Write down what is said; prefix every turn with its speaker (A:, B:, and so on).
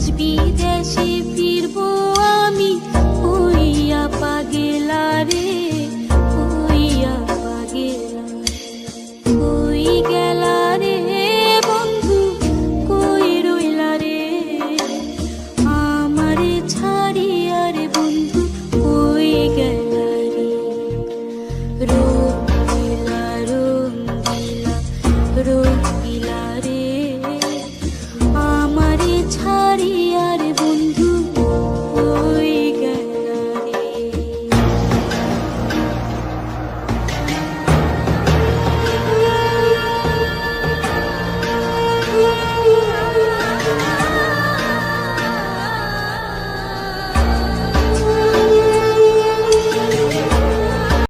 A: দেশ বিদেশে ফিরবো আমি হইয়া পাগেলা রে